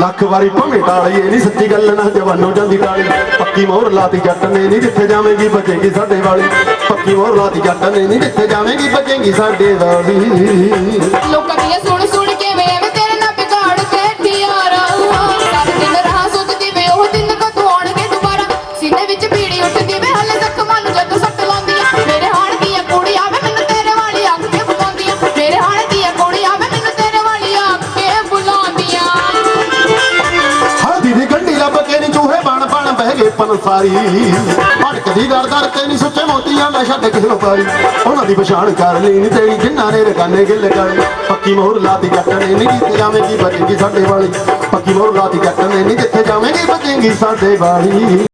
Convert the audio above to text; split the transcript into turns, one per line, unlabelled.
ਲੱਖ ਵਾਰੀ ਭਵੇਂ ਟਾਲੀ, ਇਹ ਨਹੀਂ ਸੱਚੀ ਗੱਲ ਨਾ, ਜਵਾਨੋ ਜਾਂਦੀ ਟਾਲੀ। ਪੱਕੀ ਮੋਹਰ ਲਾਤੀ, ਜੱਟ ਨੇ ਨਹੀਂ ਜਿੱਥੇ ਜਾਵੇਂਗੀ ਬਚੇਗੀ ਸਾਡੇ ਵਾਲੀ। ਪੱਕੀ ਮੋਹਰ ਲਾਤੀ, ਜੱਟ ਨੇ ਨਹੀਂ ਜਿੱਥੇ ਜਾਵੇਂਗੀ ਬਚੇਗੀ ਸਾਡੇ ਵਾਲੀ। ਪਨਸਾਰੀ ਭੜਕਦੀ ਦਰ ਦਰ ਤੇ ਨੀ ਸੁੱਚੇ ਮੋਤੀਆਂ ਦਾ ਛੱਡ ਕੇ ਵਪਾਰੀ ਉਹਨਾਂ ਦੀ ਪਛਾਣ ਕਰ ਲਈ ਨੀ ਤੇਰੀ, ਜਿੰਨਾ ਨੇ ਰਕਾਨੇ ਗਿੱਲ ਕਰ। ਪੱਕੀ ਮੋਹਰ ਲਾਤੀ ਜੱਟ ਨੇ ਨੀ ਜਿੱਥੇ ਜਾਵੇਂਗੀ ਬਚੇਗੀ ਸਾਡੇ ਵਾਲੀ। ਪੱਕੀ ਮੋਹਰ ਲਾਤੀ ਜੱਟ ਨੇ ਨੀ ਜਿੱਥੇ ਜਾਵੇਂਗੀ ਬਚੇਗੀ ਸਾਡੇ ਵਾਲੀ।